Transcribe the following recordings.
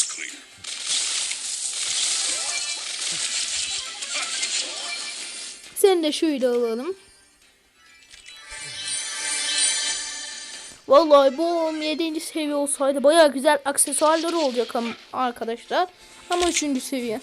is clear. Seni de şöyle alalım. Vallahi bu 7. seviye olsaydı baya güzel aksesuarları olacak am- arkadaşlar. Ama 3. seviye.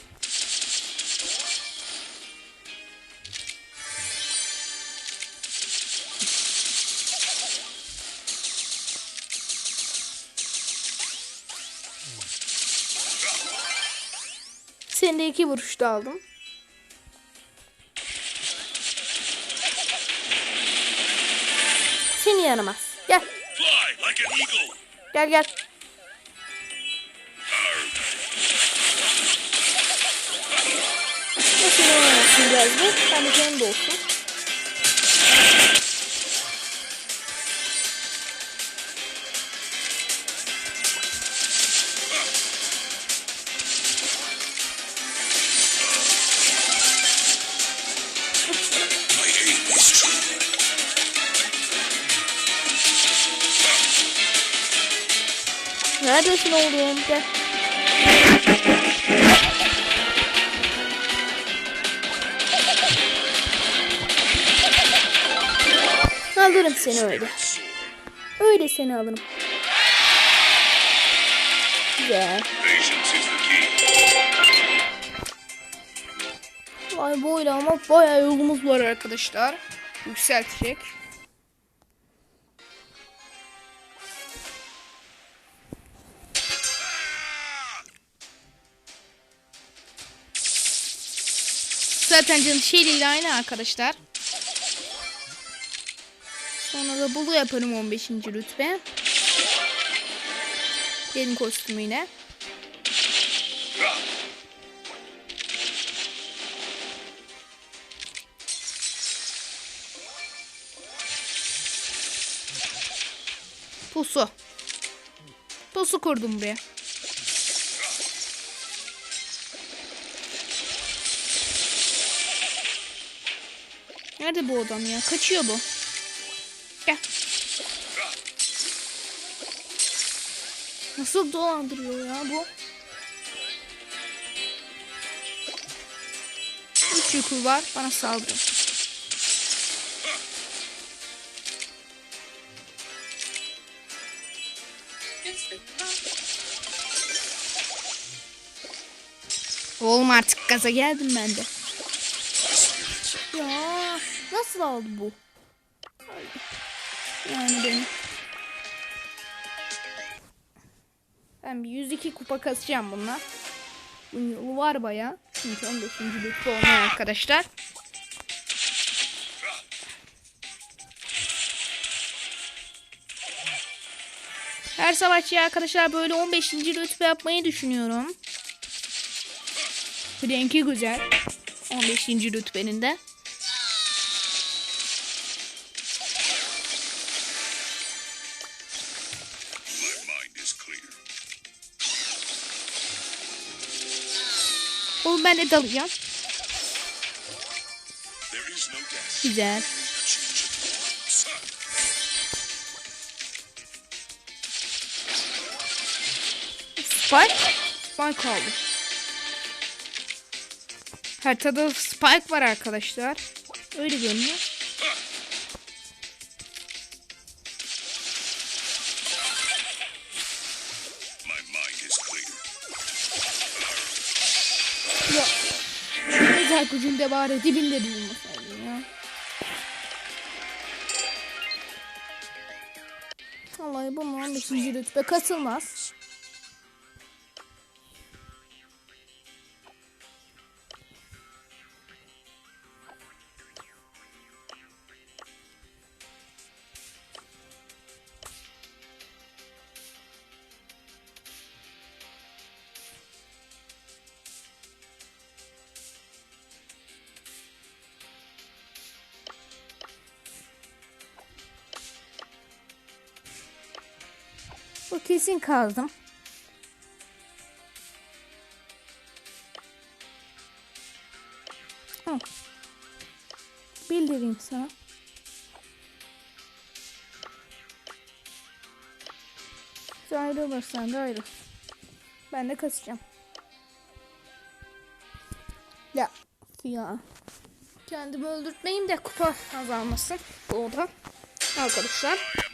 Seni de iki vuruşta aldım. Seni yaramaz. Gel. Gel gel. Nasıl oynamasın biraz canım da olsun. Neredesin oğlum? Gel. Alırım seni öyle. Öyle seni alırım. Güzel. Vay böyle ama bayağı yolumuz var arkadaşlar. Yükseltecek. Zaten canım şeyle aynı arkadaşlar. Sonra da bulu yaparım 15. rütbe. Gelin kostümüyle. Pusu. Pusu kurdum buraya. Nerede bu adam ya? Kaçıyor bu. Gel. Nasıl dolandırıyor ya bu? Üç yükü var. Bana saldırın. Oğlum artık gaza geldim ben de. Ya nasıl aldı bu? Yani benim. Ben bir 102 kupa kasacağım bununla. Bunun var baya. Çünkü 15. lütfu olmuyor arkadaşlar. Her savaşçı arkadaşlar böyle 15. rütbe yapmayı düşünüyorum. Renki güzel. 15. rütbenin de. Oğlum ben de dalacağım. Güzel. Spike. Spike aldım. Haritada Spike var arkadaşlar. Öyle görünüyor. Özel gücünde bari dibinde durmasaydın ya. Vallahi bu 15. rütbe kasılmaz. Bu kesin kaldım. Al. Bildireyim sana. Sen ayrılırsan da ayrıl. Ben de kasacağım. Ya ya. Kendimi öldürtmeyeyim de kupa azalmasın. Bu da. Arkadaşlar.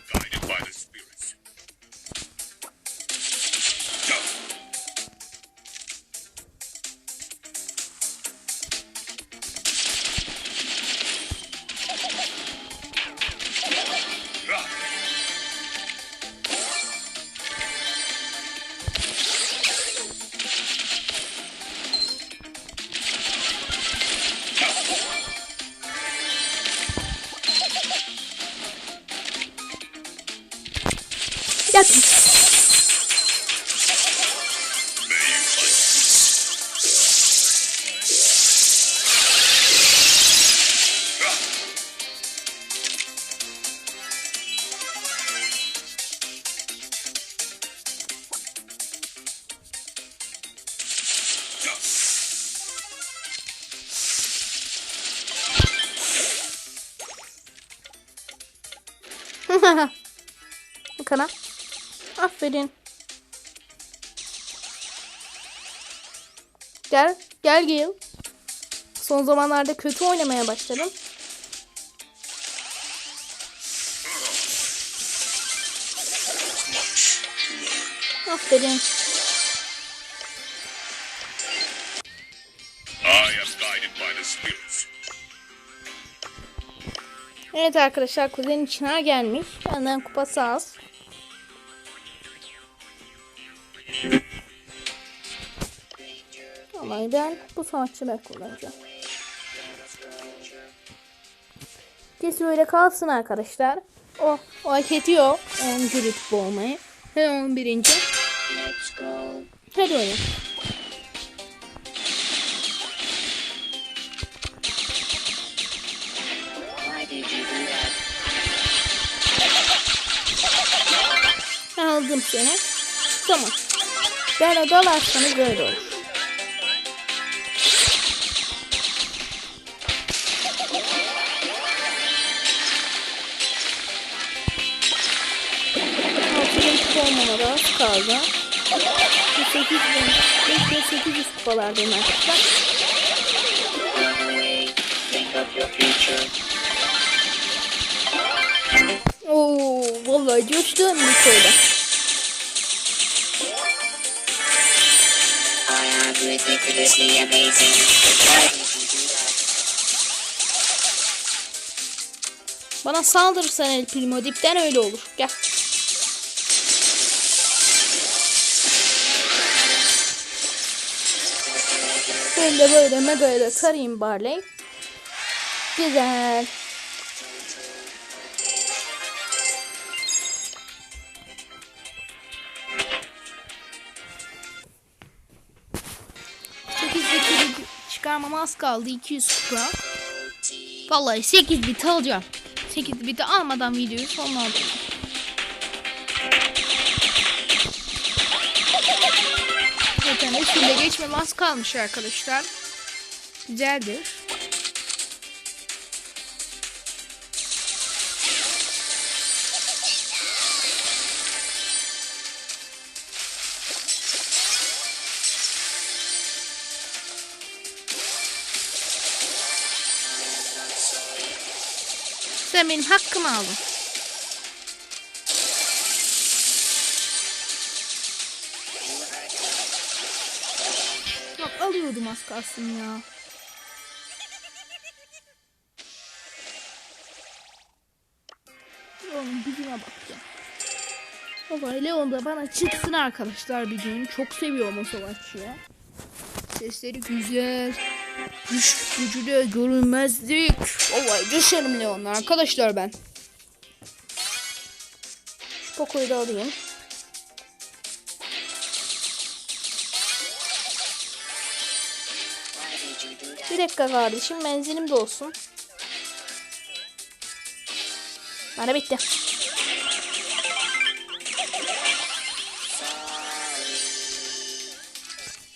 哈哈，不可能。Aferin. Gel. Gel Gil. Son zamanlarda kötü oynamaya başladım. Aferin. Evet arkadaşlar kuzenin Çınar gelmiş. Benden kupası az. Ben bu savaşçılar kullanacağım. Kesin öyle kalsın arkadaşlar. O, o hak ediyor 10. rütbe olmayı. Ve 11. Hadi oynayalım. Aldım seni. Tamam. Ben dalarsanız böyle olur. Olmama da az kaldı. Bu 8 bin, 5 bin 800 kupalardayım arkadaşlar. Think of your future. Oo, vallahi coştu you do that? Bana saldırırsan El Primo dipten öyle olur. Gel. Ben de böyle mega ile tarayayım Barley. Güzel. Çıkarmama az kaldı. 200 kupa. Vallahi 8 bit alacağım. 8 biti almadan videoyu sonlandırdım. Zaten üstünde geçmem az kalmış arkadaşlar. Güzeldir. Sen benim hakkımı aldın. Alıyordum az kalsın ya. Leon'un gücüne bak ya. Leon da bana çıksın arkadaşlar bir gün. Çok seviyorum o savaşçıyı. Sesleri güzel. Güç gücü de görünmezlik. Vallahi düşerim Leon'la arkadaşlar ben. Şu Poco'yu da alayım. Bir dakika kardeşim menzilim de olsun. Bana bitti.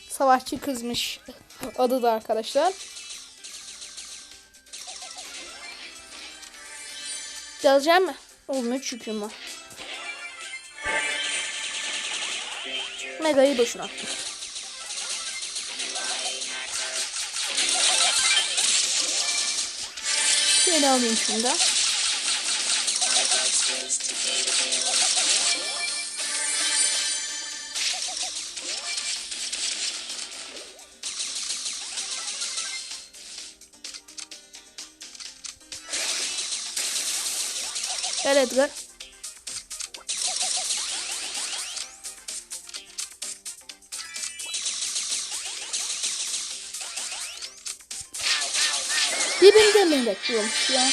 Savaşçı kızmış adı da arkadaşlar. Yazacağım mı? Üç yüküm var. Mega'yı boşuna attım. Şöyle alayım şunu da. Gel Edgar. Dibimde mi bekliyormuş ya?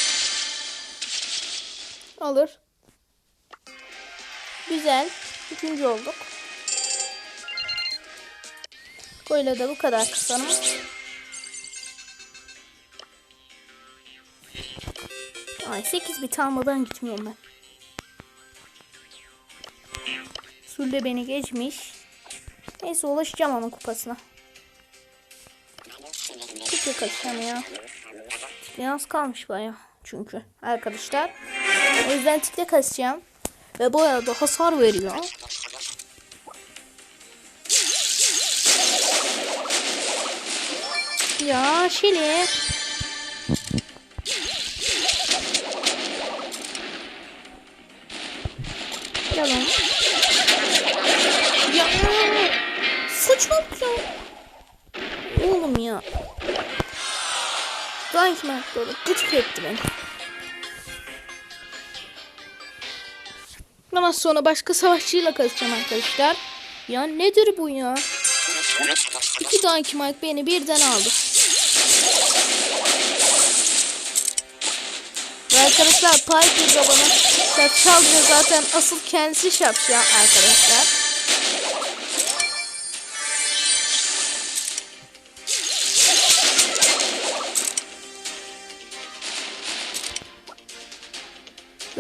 Olur. Güzel. Üçüncü olduk. Böyle de bu kadar kısanım. Ay 8 bit almadan gitmiyorum ben. Sulle beni geçmiş. Neyse ulaşacağım onun kupasına. Tikle kaçacağım ya. Az kalmış baya çünkü arkadaşlar. O yüzden tikle kaçacağım. Ve bu arada hasar veriyor. Ya Şili. Yalan. Ya saçmalık ya. Oğlum ya. Dankman böyle gıcık etti beni. Ama sonra başka savaşçıyla kazacağım arkadaşlar. Ya nedir bu ya? İki Dynamite beni birden aldı. Ve arkadaşlar Piper bana diyor zaten asıl kendisi şapşal arkadaşlar.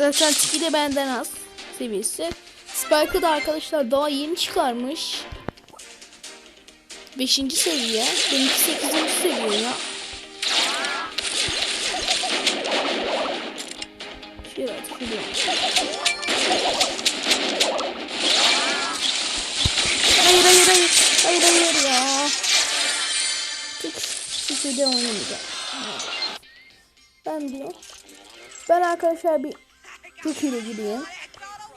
Zaten tiki de benden az seviyesi. Spike'ı da arkadaşlar daha yeni çıkarmış. 5. seviye. Benimki 8. seviye ya. Şöyle. Hayır hayır hayır. Hayır hayır ya. Tık. Şekilde oynamayacağım. Ben bir ben arkadaşlar bir çok iyi gireyim.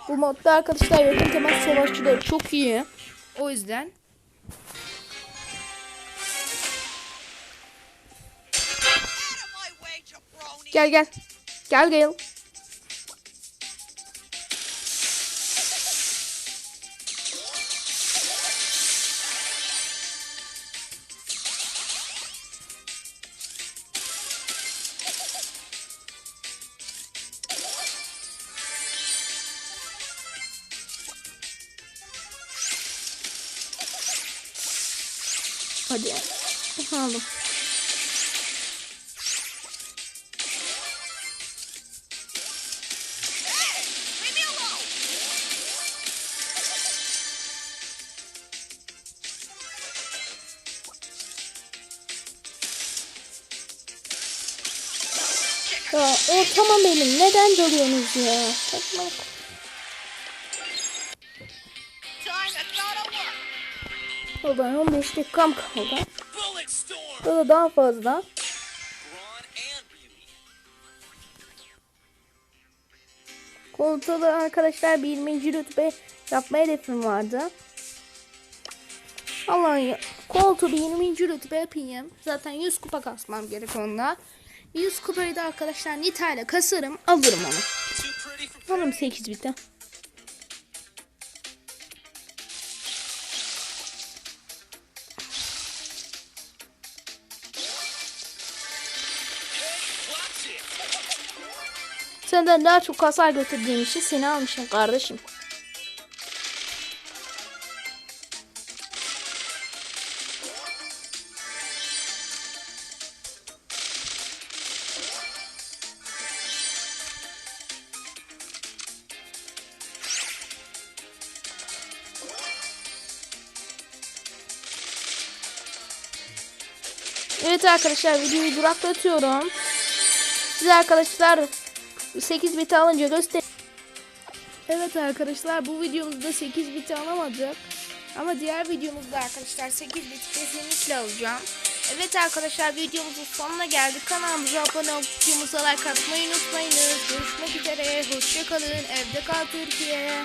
Bu modda arkadaşlar yakın temas savaşçıları çok iyi. O yüzden Gel gel. Gel gel. Aldım. Ya o tamam benim. Neden dalıyorsunuz ya? Saçmalık. O ben 15 dakikam kaldı. Ya da daha fazla. Koltuğu da arkadaşlar bir 20. rütbe yapma hedefim vardı. Allah'ım ya. Koltuğu bir 20. rütbe yapayım. Zaten 100 kupa kasmam gerek onda. 100 kupayı da arkadaşlar Nita ile kasarım. Alırım onu. Alırım 8 bite. Senden daha çok hasar götürdüğüm için seni almışım kardeşim. Evet arkadaşlar videoyu duraklatıyorum. Size arkadaşlar 8 biti alınca göster. Evet arkadaşlar bu videomuzda 8 biti alamadık. Ama diğer videomuzda arkadaşlar 8 bit kesinlikle alacağım. Evet arkadaşlar videomuzun sonuna geldik. Kanalımıza abone olup videomuza like atmayı unutmayınız. Görüşmek üzere. Hoşçakalın. Evde kal Türkiye.